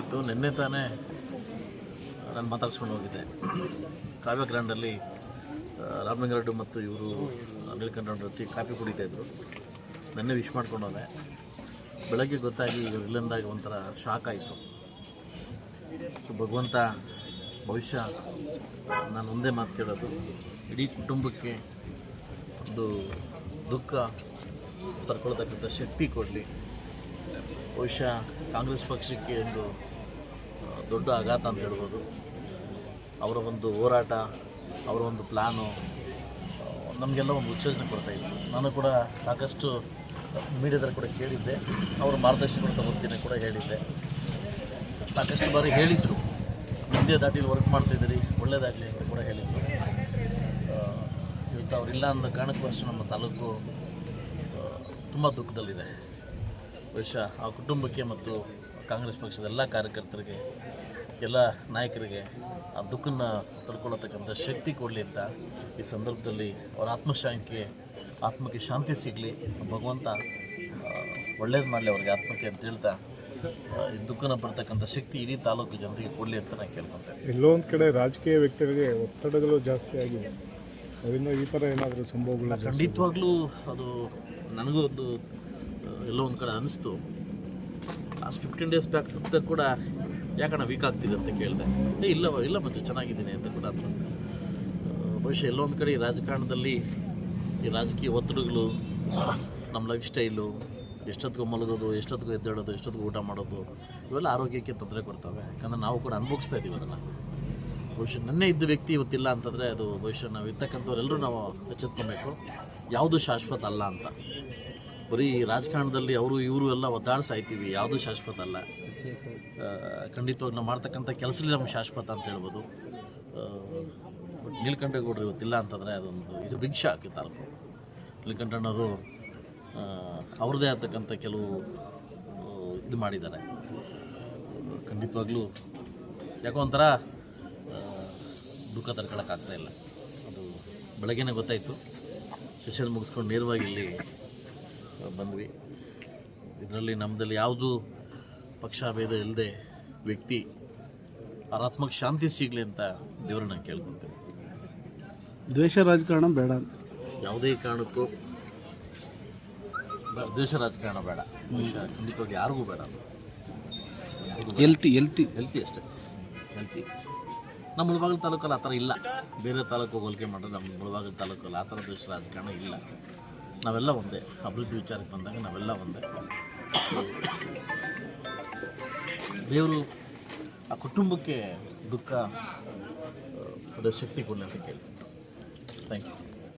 ಇತ್ತು ನಿನ್ನೆ ತಾನೇ ನಾನು ಮಾತಾಡ್ಸ್ಕೊಂಡು ಹೋಗಿದ್ದೆ. ಕಾವ್ಯ ಗ್ರ್ಯಾಂಡಲ್ಲಿ ರಾಮಲಿಂಗರೆಡ್ಡಿ ಮತ್ತು ಇವರು ಜೊತೆ ಕಾಫಿ ಕುಡಿತಾ ಇದ್ದರು ನಿನ್ನೆ ವಿಶ್ ಮಾಡ್ಕೊಂಡು ಹೋದೆ ಬೆಳಗ್ಗೆ ಗೊತ್ತಾಗಿ ಇಲ್ಲಿಂದಾಗಿ ಒಂಥರ ಶಾಕ್ ಆಯಿತು. ಭಗವಂತ, ಭವಿಷ್ಯ, ನಾನು ಒಂದೇ ಮಾತು ಕೇಳೋದು. ಇಡೀ ಕುಟುಂಬಕ್ಕೆ ಒಂದು ದುಃಖ, ತರ್ಕೊಳ್ತಕ್ಕಂಥ ಶಕ್ತಿ ಕೊಡಲಿ. ಬಹುಶಃ ಕಾಂಗ್ರೆಸ್ ಪಕ್ಷಕ್ಕೆ ಒಂದು ದೊಡ್ಡ ಆಘಾತ ಅಂತ ಹೇಳ್ಬೋದು. ಅವರ ಒಂದು ಹೋರಾಟ, ಅವರ ಒಂದು ಪ್ಲ್ಯಾನು ನಮಗೆಲ್ಲ ಒಂದು ಉತ್ತೇಜನ ಕೊಡ್ತಾಯಿತ್ತು ನಾನು ಕೂಡ ಸಾಕಷ್ಟು ಮೀಡಿಯಾದಲ್ಲಿ ಕೂಡ ಕೇಳಿದ್ದೆ. ಅವರ ಮಾರ್ಗದರ್ಶನ ಕೂಡ ತಗೋತೀನಿ ಕೂಡ ಹೇಳಿದ್ದೆ. ಸಾಕಷ್ಟು ಬಾರಿ ಹೇಳಿದರು. ಮುಂದೆ ದಾಟಿಲಿ ವರ್ಕ್ ಮಾಡ್ತಾಯಿದ್ದೀರಿ ಒಳ್ಳೆಯದಾಗಲಿ ಅಂತ ಕೂಡ ಹೇಳಿದರು. ಇವತ್ತು ಅವರಿಲ್ಲ ಅಂದ ಕಾರಣಕ್ಕೂ ನಮ್ಮ ತಾಲೂಕು ತುಂಬ ದುಃಖದಲ್ಲಿದೆ. ಬಹುಶಃ ಆ ಕುಟುಂಬಕ್ಕೆ ಮತ್ತು ಕಾಂಗ್ರೆಸ್ ಪಕ್ಷದ ಎಲ್ಲ ಕಾರ್ಯಕರ್ತರಿಗೆ ಎಲ್ಲ ನಾಯಕರಿಗೆ ಆ ದುಃಖನ ತಡ್ಕೊಳ್ಳತಕ್ಕಂಥ ಶಕ್ತಿ ಕೊಡಲಿ ಅಂತ ಈ ಸಂದರ್ಭದಲ್ಲಿ ಅವರ ಆತ್ಮಶಾಂತಿಗೆ ಆತ್ಮಕ್ಕೆ ಶಾಂತಿ ಸಿಗಲಿ ಭಗವಂತ ಒಳ್ಳೇದು ಮಾಡಲಿ ಅವ್ರಿಗೆ ಆತ್ಮಕ್ಕೆ ಅಂತ ಹೇಳ್ತಾ ಈ ದುಃಖನ ಬರ್ತಕ್ಕಂಥ ಶಕ್ತಿ ಇಡೀ ತಾಲೂಕು ಜನರಿಗೆ ಕೊಡಲಿ ಅಂತ ನಾನು ಕೇಳ್ಕೊತೇನೆ ಎಲ್ಲೊಂದು ಕಡೆ ರಾಜಕೀಯ ವ್ಯಕ್ತಿಗಳಿಗೆ ಒತ್ತಡಗಳು ಜಾಸ್ತಿ ಆಗಿದೆ. ಅದರಿಂದ ಈ ಥರ ಏನಾದರೂ ಸಂಭವಗಳು ಖಂಡಿತವಾಗ್ಲೂ ಅದು ನನಗೂ ಒಂದು ಎಲ್ಲೋ ಒಂದು ಕಡೆ ಅನಿಸ್ತು. ಲಾಸ್ಟ್ ಫಿಫ್ಟೀನ್ ಡೇಸ್ ಬ್ಯಾಕ್ ಸುತ್ತ ಕೂಡ ಯಾಕಣ್ಣ ವೀಕ್ ಆಗ್ತಿದೆ ಅಂತ ಕೇಳಿದೆ. ಏ, ಇಲ್ಲ ಇಲ್ಲ ಮತ್ತು ಚೆನ್ನಾಗಿದ್ದೀನಿ ಅಂತ ಕೂಡ ಬಹುಶಃ ಎಲ್ಲೋ ಒಂದು ಕಡೆ ಈ ರಾಜಕಾರಣದಲ್ಲಿ ಈ ರಾಜಕೀಯ ಒತ್ತಡಗಳು, ನಮ್ಮ ಲೈಫ್ ಸ್ಟೈಲು ಎಷ್ಟೊತ್ತಿಗೂ ಮಲಗೋದು, ಎಷ್ಟೊತ್ತಿಗೂ ಎದ್ದೇಳೋದು, ಎಷ್ಟೊತ್ತಿಗೂ ಊಟ ಮಾಡೋದು, ಇವೆಲ್ಲ ಆರೋಗ್ಯಕ್ಕೆ ತೊಂದರೆ ಕೊಡ್ತವೆ. ಯಾಕಂದರೆ ನಾವು ಕೂಡ ಅನುಭವಿಸ್ತಾ ಇದ್ದೀವಿ ಅದನ್ನು. ಬಹುಶಃ ನೆನ್ನೆ ಇದ್ದ ವ್ಯಕ್ತಿ ಇವತ್ತಿಲ್ಲ ಅಂತಂದರೆ ಅದು ಬಹುಶಃ ನಾವು ಇರ್ತಕ್ಕಂಥವ್ರೆಲ್ಲರೂ ನಾವು ಎಚ್ಚೆತ್ಕೊಬೇಕು. ಯಾವುದು ಶಾಶ್ವತ ಅಲ್ಲ ಅಂತ. ಬರೀ ರಾಜಕಾರಣದಲ್ಲಿ ಅವರು, ಇವರು ಎಲ್ಲ ಒದ್ದಾಡ್ಸಾಯ್ತೀವಿ ಯಾವುದೂ ಶಾಶ್ವತ ಅಲ್ಲ. ಖಂಡಿತವಾಗಿ ನಾವು ಮಾಡ್ತಕ್ಕಂಥ ಕೆಲಸದಲ್ಲಿ ನಮ್ಗೆ ಶಾಶ್ವತ ಅಂತ ಹೇಳ್ಬೋದು. ಬಟ್ ನೀಲಕಂಠೇಗೌಡರು ಇವತ್ತಿಲ್ಲ ಅಂತಂದರೆ ಅದೊಂದು, ಇದು ಬಿಗ್ ಶಾಕ್ ತಾಲೂಕು ನೀಲಕಂಠಣ್ಣವರು ಅವ್ರದ್ದೇ ಆಗ್ತಕ್ಕಂಥ ಕೆಲವು ಇದು ಮಾಡಿದ್ದಾರೆ. ಖಂಡಿತವಾಗ್ಲೂ, ಯಾಕೋ ಒಂಥರ ದುಃಖ ತಡ್ಕೊಳಕ್ಕಾಗ್ತಾ ಇಲ್ಲ. ಅದು ಬೆಳಗ್ಗೆನೇ ಗೊತ್ತಾಯಿತು. ಸೆಷನ್ ಮುಗಿಸ್ಕೊಂಡು ನೇರವಾಗಿ ಇಲ್ಲಿ ಬಂದ್ವಿ. ಇದರಲ್ಲಿ ನಮ್ಮದಲ್ಲಿ ಯಾವುದು ಪಕ್ಷಭೇದ ಇಲ್ಲದೆ ವ್ಯಕ್ತಿ ಅರಾತ್ಮಕ ಶಾಂತಿ ಸಿಗಲಿ ಅಂತ ದೇವ್ರನ್ನ ನಾನು ಕೇಳ್ಕೊತೀನಿ ದ್ವೇಷ ರಾಜಕಾರಣ ಬೇಡ ಅಂತ. ಯಾವುದೇ ಕಾರಣಕ್ಕೂ ದ್ವೇಷ ರಾಜಕಾರಣ ಬೇಡ. ಖಂಡಿತವಾಗಿ ಯಾರಿಗೂ ಬೇಡ. ಯಾರಿಗೂ ಬೇಡ. ಎಲ್ತಿ ಎಲ್ತಿ ಹೆಲ್ತಿ ಅಷ್ಟೇ. ಹೆಲ್ತಿ ನಮ್ಮ ಮುಳಬಾಗಿಲು ತಾಲೂಕಲ್ಲಿ ಆ ಥರ ಇಲ್ಲ. ಬೇರೆ ತಾಲೂಕು ಹೋಲಿಕೆ ಮಾಡಿದ್ರೆ ನಮ್ಮ ಮುಳಬಾಗಿಲು ತಾಲೂಕಲ್ಲಿ ಆ ಥರ ದ್ವೇಷ ರಾಜಕಾರಣ ಇಲ್ಲ. ನಾವೆಲ್ಲ ಒಂದೇ, ಅಭಿವೃದ್ಧಿ ವಿಚಾರಕ್ಕೆ ಬಂದಾಗ ನಾವೆಲ್ಲ ಒಂದೇ. ದೇವರು ಆ ಕುಟುಂಬಕ್ಕೆ ದುಃಖ ಶಕ್ತಿ ಕೊಡಲಿ ಅಂತ ಕೇಳ್ತೀನಿ. Thank you